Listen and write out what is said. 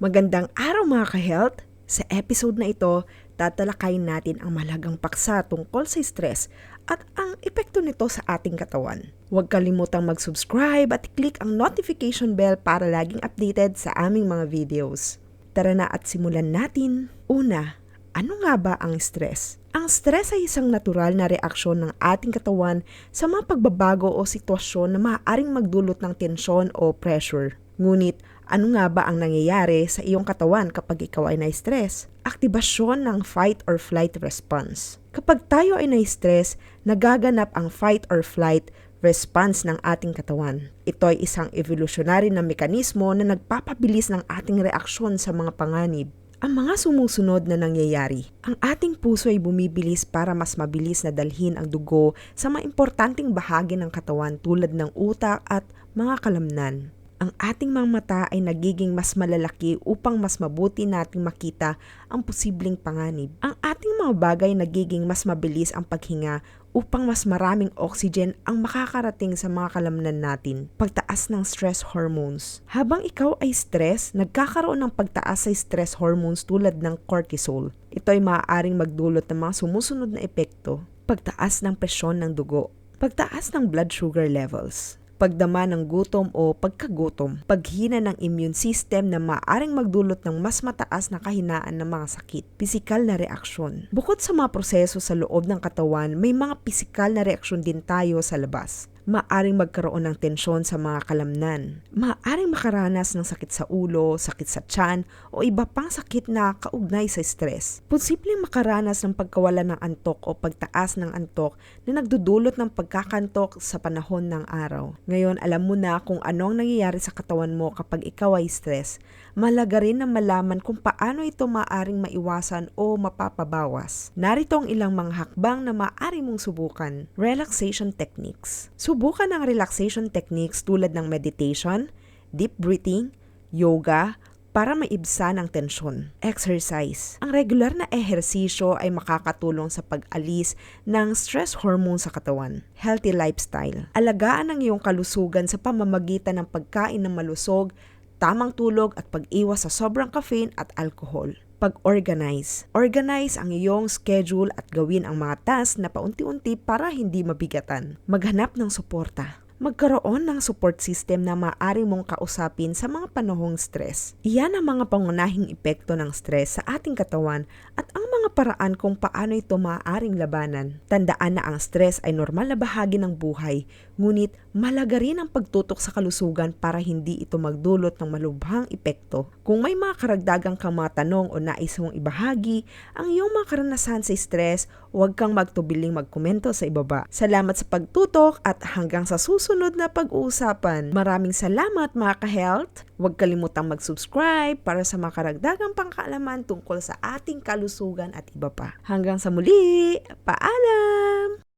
Magandang araw mga ka-health! Sa episode na ito, tatalakayin natin ang malagang paksa tungkol sa stress at ang epekto nito sa ating katawan. Huwag kalimutang mag-subscribe at click ang notification bell para laging updated sa aming mga videos. Tara na at simulan natin. Una, ano nga ba ang stress? Ang stress ay isang natural na reaksyon ng ating katawan sa mga pagbabago o sitwasyon na maaaring magdulot ng tensyon o pressure. Ngunit, ano nga ba ang nangyayari sa iyong katawan kapag ikaw ay na-stress? Aktibasyon ng fight or flight response. Kapag tayo ay na-stress, nagaganap ang fight or flight response ng ating katawan. Ito ay isang evolutionary na mekanismo na nagpapabilis ng ating reaksyon sa mga panganib. Ang mga sumusunod na nangyayari. Ang ating puso ay bumibilis para mas mabilis na dalhin ang dugo sa mga importanteng bahagi ng katawan tulad ng utak at mga kalamnan ang ating mga mata ay nagiging mas malalaki upang mas mabuti nating makita ang posibleng panganib. Ang ating mga bagay nagiging mas mabilis ang paghinga upang mas maraming oxygen ang makakarating sa mga kalamnan natin. Pagtaas ng stress hormones. Habang ikaw ay stress, nagkakaroon ng pagtaas sa stress hormones tulad ng cortisol. Ito ay maaaring magdulot ng mga sumusunod na epekto. Pagtaas ng presyon ng dugo. Pagtaas ng blood sugar levels pagdama ng gutom o pagkagutom, paghina ng immune system na maaring magdulot ng mas mataas na kahinaan ng mga sakit, pisikal na reaksyon. Bukod sa mga proseso sa loob ng katawan, may mga pisikal na reaksyon din tayo sa labas maaring magkaroon ng tensyon sa mga kalamnan. Maaring makaranas ng sakit sa ulo, sakit sa tiyan, o iba pang sakit na kaugnay sa stress. Posibleng makaranas ng pagkawala ng antok o pagtaas ng antok na nagdudulot ng pagkakantok sa panahon ng araw. Ngayon, alam mo na kung ano ang nangyayari sa katawan mo kapag ikaw ay stress. Malaga rin na malaman kung paano ito maaring maiwasan o mapapabawas. Narito ang ilang mga hakbang na maaari mong subukan. Relaxation techniques. Subukan ang relaxation techniques tulad ng meditation, deep breathing, yoga, para maibsan ang tensyon. Exercise. Ang regular na ehersisyo ay makakatulong sa pag-alis ng stress hormone sa katawan. Healthy lifestyle. Alagaan ang iyong kalusugan sa pamamagitan ng pagkain ng malusog, tamang tulog at pag-iwas sa sobrang caffeine at alcohol pag-organize. Organize ang iyong schedule at gawin ang mga tasks na paunti-unti para hindi mabigatan. Maghanap ng suporta magkaroon ng support system na maaari mong kausapin sa mga panahong stress. Iyan ang mga pangunahing epekto ng stress sa ating katawan at ang mga paraan kung paano ito maaaring labanan. Tandaan na ang stress ay normal na bahagi ng buhay, ngunit malaga rin ang pagtutok sa kalusugan para hindi ito magdulot ng malubhang epekto. Kung may mga karagdagang kang mga tanong o nais mong ibahagi ang iyong mga karanasan sa stress, huwag kang magtubiling magkomento sa ibaba. Salamat sa pagtutok at hanggang sa susunod na pag-uusapan. Maraming salamat mga ka-health. Huwag kalimutang mag-subscribe para sa makaragdagang pangkaalaman tungkol sa ating kalusugan at iba pa. Hanggang sa muli, paalam!